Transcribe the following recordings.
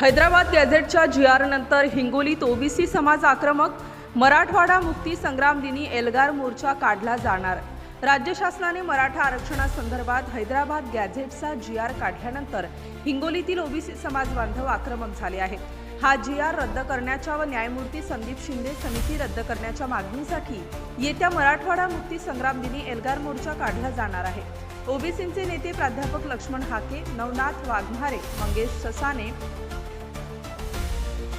हैदराबाद गॅझेटच्या जी R नंतर हिंगोलीत OBC समाज आक्रमक मराठवाडा मुक्ती संग्राम दिनी एल्गार मोर्चा काढला जाणार. राज्य शासनाने मराठा आरक्षणासंदर्भात हैदराबाद गॅझेटचा जी आर काढल्यानंतर हिंगोलीतील ओबीसी समाज बांधव आक्रमक झाले आहेत. हा जी आर रद्द करण्याच्या व न्यायमूर्ती संदीप शिंदे समिती रद्द करण्याच्या मागणीसाठी येत्या मराठवाडा मुक्ती संग्राम दिनी एल्गार मोर्चा काढला जाणार आहे. ओबीसींचे नेते प्राध्यापक लक्ष्मण हाके नवनाथ वाघमारे मंगेश ससाने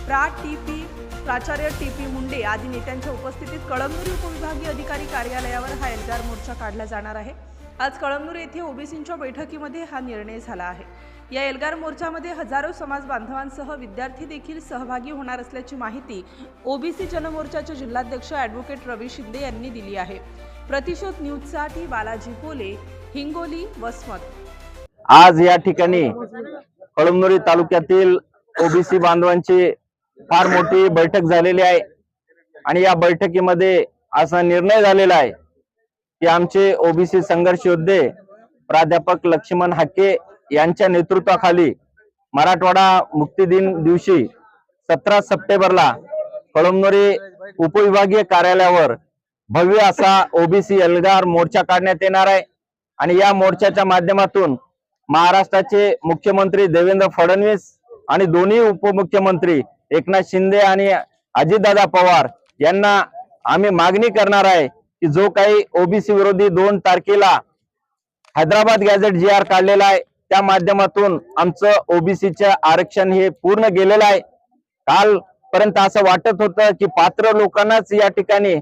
प्रा टी पी प्राचार्य टी पी मुंडे आदी नेत्यांच्या उपस्थितीत कळमनुरी उपविभागीय अधिकारी कार्यालयावर हा एल्गार मोर्चा काढला जाणार आहे. आज कळमनुर येथे ओबीसींच्या बैठकीमध्ये हा निर्णय झाला आहे. या एल्गार मोर्चामध्ये हजारो समाज बांधवांसह विद्यार्थी देखील सहभागी होणार असल्याची माहिती ओबीसी जनमोर्चाचे जिल्हाध्यक्ष ॲडव्होकेट रवी शिंदे यांनी दिली आहे. प्रतिशोध न्यूजसाठी बालाजी पोले हिंगोली वसमत. आज या ठिकाणी कळमनुरी तालुक्यातील ओबीसी बांधवांची फार मोठी बैठक झालेली आहे. आणि या बैठकीमध्ये असा निर्णय झालेला आहे की आमचे ओबीसी संघर्ष योद्धे प्राध्यापक लक्ष्मण हाके यांच्या नेतृत्वाखाली मराठवाडा मुक्ती दिन दिवशी सतरा सप्टेंबरला कळमनुरी उपविभागीय कार्यालयावर भव्य असा ओबीसी एल्गार मोर्चा काढण्यात येणार आहे. आणि या मोर्चाच्या माध्यमातून महाराष्ट्राचे मुख्यमंत्री देवेंद्र फडणवीस आणि दोन्ही उपमुख्यमंत्री एकनाथ शिंदे आणि अजितदादा पवार यांना आम्ही मागणी करणार आहे की जो काही ओबीसी विरोधी दोन तारखेला हैदराबाद गॅझेट जी आर काढलेला आहे त्या माध्यमातून आमचं ओबीसीचं आरक्षण हे पूर्ण गेलेलं आहे. कालपर्यंत असं वाटत होतं की पात्र लोकांनाच या ठिकाणी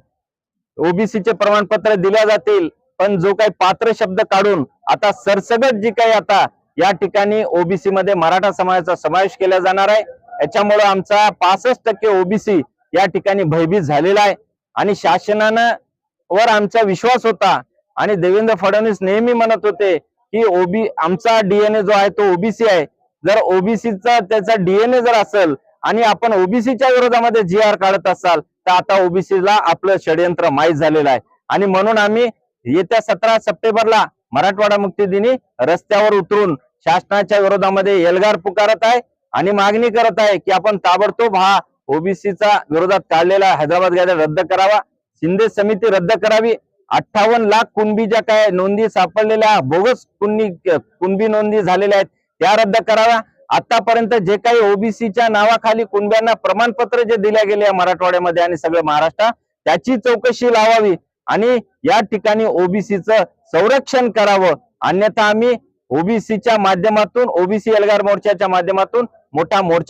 ओबीसीचे प्रमाणपत्र दिल्या जातील पण जो काही पात्र शब्द काढून आता सरसगट जी काही आता या ठिकाणी ओबीसी मध्ये मराठा समाजाचा समावेश केला जाणार आहे याच्यामुळं आमचा पासष्ट टक्के ओबीसी या ठिकाणी भयभीत झालेला आहे. आणि शासनानं वर आमचा विश्वास होता आणि देवेंद्र फडणवीस नेहमी म्हणत होते की ओबी आमचा डीएनए जो आहे तो ओबीसी आहे. जर ओबीसीचा त्याचा डीएनए जर असेल आणि आपण ओबीसीच्या विरोधामध्ये जी आर काढत असाल तर आता ओबीसीला आपलं षडयंत्र माहीत झालेलं आहे. आणि म्हणून आम्ही येत्या सतरा सप्टेंबरला मराठवाडा मुक्ती दिनी रस्त्यावर उतरून शासनाच्या विरोधामध्ये एल्गार पुकारत आहे. आणि मागणी करत आहे की आपण ताबडतोब हा ओबीसीचा विरोधात काढलेला हैदराबाद कायदा रद्द करावा. शिंदे समिती रद्द करावी. अठ्ठावन्न लाख कुणबी ज्या काय नोंदी सापडलेल्या बोगस कुणबी कुणबी नोंदी झालेल्या आहेत त्या रद्द कराव्या. आतापर्यंत जे काही ओबीसीच्या नावाखाली कुणब्यांना प्रमाणपत्र जे दिल्या गेले आहे मराठवाड्यामध्ये आणि सगळ्या महाराष्ट्रात त्याची चौकशी लावावी आणि या ठिकाणी ओबीसीचं संरक्षण करावं. अन्यथा आम्ही ओबीसीच्या माध्यमातून ओबीसी एल्गार मोर्चाच्या माध्यमातून मोठा मोर्चा